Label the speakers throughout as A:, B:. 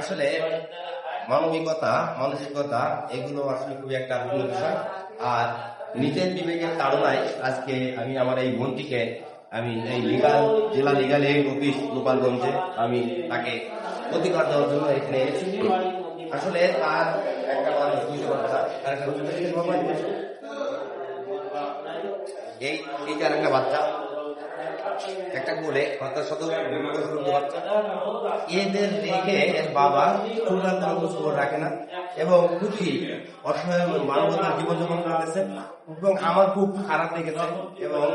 A: আসলে মানবিকতা মানসিকতা, এগুলো আসলে খুবই একটা ভিন্ন বিষয়। আর নিজের বিবেকের তাড়নায় আজকে আমি আমার এই বোনটিকে, আমি এই লিগাল জেলা লিগাল এইড অফিস গোপালগঞ্জে আমি তাকে প্রতিকার দেওয়ার জন্য এখানে এসেছি। আসলে তার একটা মানুষ বুঝতে পারছে এই এইটার একটা বাচ্চা। একটা বাচ্চার সাথে এদের দেখে এর বাবা চূড়ান্ত খোঁজ রাখে না এবং খুবই অসহায় মানবতার জীবনযাপন করতেছে এবং আমার খুব খারাপ লেগেছে এবং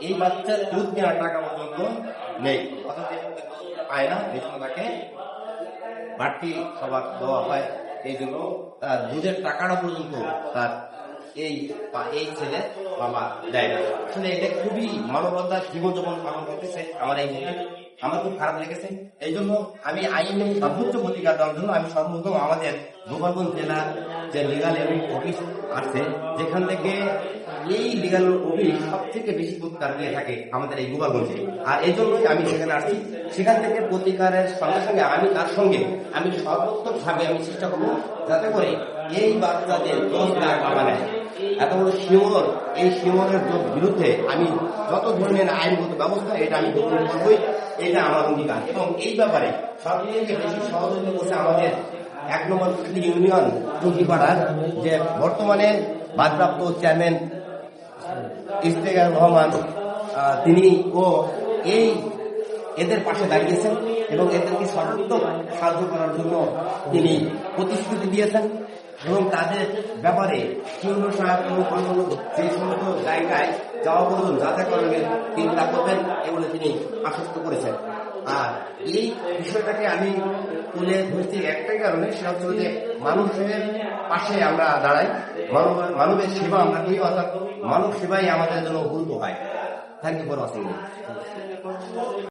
A: এই বাচ্চার দুধ নেওয়ার টাকা পর্যন্ত নেই। অর্থাৎ পায় না এই জন্য তাকে বাড়তি খাবার দেওয়া হয় এই জন্য তার দুধের টাকাটা পর্যন্ত তার এই বা এই ছেলে বাবা দেয় না। আসলে এটা খুবই মানবতার জীবনযাপন পালন করতেছে আমার এই আমার খুব খারাপ লেগেছে। এই জন্য আমি আইনে সর্বোচ্চ প্রতিকার দেওয়ার জন্য আমি সর্বপ্রথম আমাদের গোপালগঞ্জ জেলা যে লিগাল এভিং অফিস আছে, যেখান থেকে এই লিগাল অফিস সব থেকে বেশি প্রতিকার দিয়ে থাকে আমাদের এই গোপালগঞ্জে আর এই জন্যই আমি সেখানে আসছি। সেখান থেকে প্রতিকারের সঙ্গে সঙ্গে আমি তার সঙ্গে আমি সর্বোত্তম ভাবে আমি চেষ্টা করব যাতে করে এই বাচ্চাদের দোষ না মানে এত বড় শিমর এই শিমরের বিরুদ্ধে আমি যত ধরনের আইনগত ব্যবস্থা, এটা আমি গ্রহণ করবই, এটা আমার অঙ্গীকার। এবং এই ব্যাপারে সব থেকে বেশি সহযোগিতা করছে আমাদের এক নম্বর ইউনিয়ন টুকিপাড়ার যে বর্তমানে বাদপ্রাপ্ত চেয়ারম্যান ইস্তেগার রহমান তিনি ও এই এদের পাশে দাঁড়িয়েছেন এবং এদেরকে সর্বোত্তম সাহায্য করার জন্য তিনি প্রতিশ্রুতি দিয়েছেন এবং তাদের ব্যাপারে কেন্দ্র সহায়ক যে সমস্ত জায়গায় যাওয়া পর্যন্ত তিনি তা করবেন এগুলো তিনি আশ্বস্ত করেছেন। আর এই বিষয়টাকে আমি তুলে ধরছি একটাই কারণে, সেটা হচ্ছে যে মানুষের পাশে আমরা দাঁড়াই মানুষের সেবা আমরা করি অর্থাৎ মানুষ সেবাই আমাদের জন্য গুরুত্ব হয়। Thank you for watching